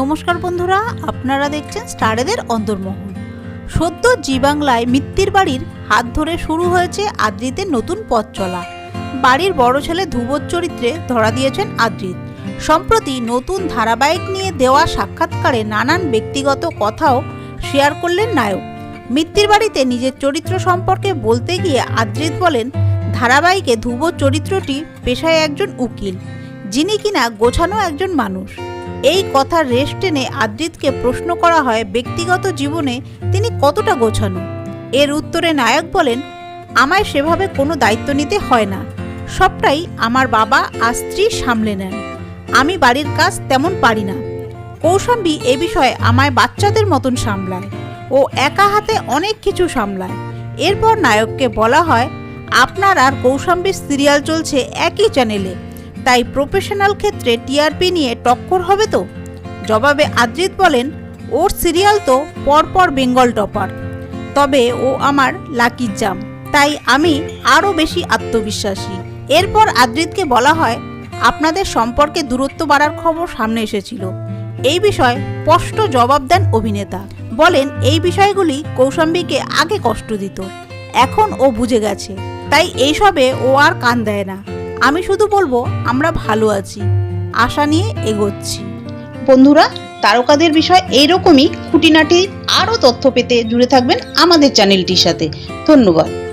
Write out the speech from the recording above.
নমস্কার বন্ধুরা, আপনারা দেখছেন স্টারেদের অন্তর্মহল। সদ্য জি বাংলায় মিত্তির বাড়ির হাত ধরে শুরু হয়েছে আদ্রিতের নতুন পথ চলা। বাড়ির বড় ছেলে ধ্রুবর চরিত্রে ধরা দিয়েছেন আদ্রিত। সম্প্রতি নতুন ধারাবাহিক নিয়ে দেওয়া সাক্ষাৎকারে নানান ব্যক্তিগত কথাও শেয়ার করলেন নায়ক। মিত্তির বাড়িতে নিজের চরিত্র সম্পর্কে বলতে গিয়ে আদ্রিত বলেন, ধারাবাহিকে ধ্রুব চরিত্রটি পেশায় একজন উকিল, যিনি কিনা গোছানো একজন মানুষ। এই কথার রেশ টেনে আদ্রিতকে প্রশ্ন করা হয়, ব্যক্তিগত জীবনে তিনি কতটা গোছানো? এর উত্তরে নায়ক বলেন, আমায় সেভাবে কোনো দায়িত্ব নিতে হয় না। সবটাই আমার বাবা আর স্ত্রী সামলে নেন। আমি বাড়ির কাজ তেমন পারি না। কৌশাম্বী এ বিষয়ে আমায় বাচ্চাদের মতন সামলায় ও একা হাতে অনেক কিছু সামলায়। এরপর নায়ককে বলা হয়, আপনার আর কৌশাম্বীর সিরিয়াল চলছে একই চ্যানেলে তাই প্রফেশনাল ক্ষেত্রে টিআরপি নিয়ে টক্কর হবে তো? জবাবে আদ্রিত বলেন, ওর সিরিয়াল তো পরপর বেঙ্গল টপার। তবে ও আমার লাকির জাম, তাই আমি আরও বেশি আত্মবিশ্বাসী। এরপর আদ্রিতকে বলা হয়, আপনাদের সম্পর্কে দূরত্ব বাড়ার খবর সামনে এসেছিল। এই বিষয়ে স্পষ্ট জবাব দেন অভিনেতা। বলেন, এই বিষয়গুলি কৌশাম্বীকে আগে কষ্ট দিত। এখন ও বুঝে গেছে। তাই এইসবে ও আর কান দেয় না। আমি শুধু বলব, আমরা ভালো আছি। আশা নিয়ে এগোচ্ছি। বন্ধুরা, তারকাদের বিষয় এইরকমই। খুঁটিনাটি আরও তথ্য পেতে জুড়ে থাকবেন আমাদের চ্যানেলটির সাথে। ধন্যবাদ।